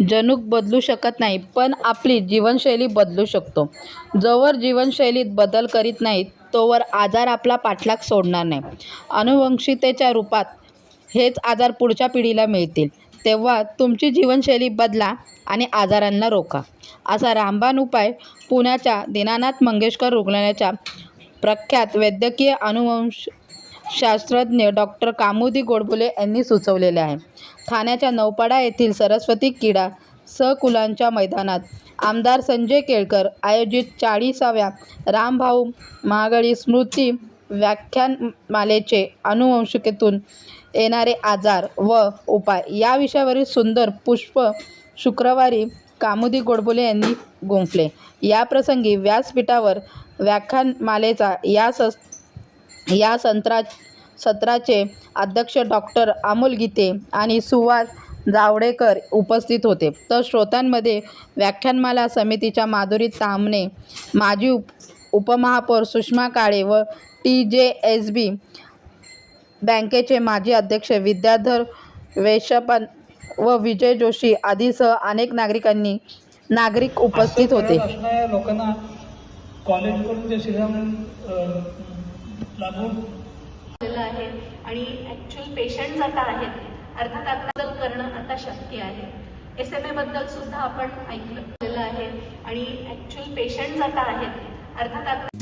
जनुक बदलू शकत नाही पण आपली जीवनशैली बदलू शकतो. जोवर जीवनशैलीत बदल करीत नाही तोवर आजार आपला पाठलाग सोडणार नाही. अनुवंशिकतेच्या रूपात हेच आजार पुढच्या पिढीला मिळतील. तेव्हा तुमची जीवनशैली बदला आणि आजारांना रोका असा रामबाण उपाय पुण्याच्या दीनानाथ मंगेशकर रुग्णालयाच्या प्रख्यात वैद्यकीय अनुवंश शास्त्रज्ञ डॉक्टर कामोदी गोडबोले यांनी सुचवलेले आहे. ठाण्याच्या नौपाडा येथील सरस्वती क्रीडा सहकुलांच्या मैदानात आमदार संजय केळकर आयोजित चाळीसाव्या रामभाऊ महागडी स्मृती व्याख्यानमालेचे अनुवंशिकेतून येणारे आजार व उपाय या विषयावरील सुंदर पुष्प शुक्रवारी कामोदी गोडबोले यांनी गुंफले. याप्रसंगी व्यासपीठावर व्याख्यानमालेचा या सस या संत्रा सत्राचे अध्यक्ष डॉक्टर अमोल गीते आणि सुवास जावडेकर उपस्थित होते. तर श्रोत्यांमध्ये व्याख्यानमाला समितीच्या माधुरी तामणे माजी उप उपमहापौर सुषमा काळे व टी जे एस बी बँकेचे माजी अध्यक्ष विद्याधर वेशपन व विजय जोशी आदीसह अनेक नागरिकांनी नागरिक उपस्थित होते. लोकांना कॉलेजकडून जे आहे. आणि ऍक्च्युअल पेशंट आता आहेत. अर्थात आता बदल करणं आता शक्य आहे. एस एम ए बद्दल सुद्धा आपण ऐकलं. आहे. आणि ऍक्च्युअल पेशंट आता आहेत. अर्थात आता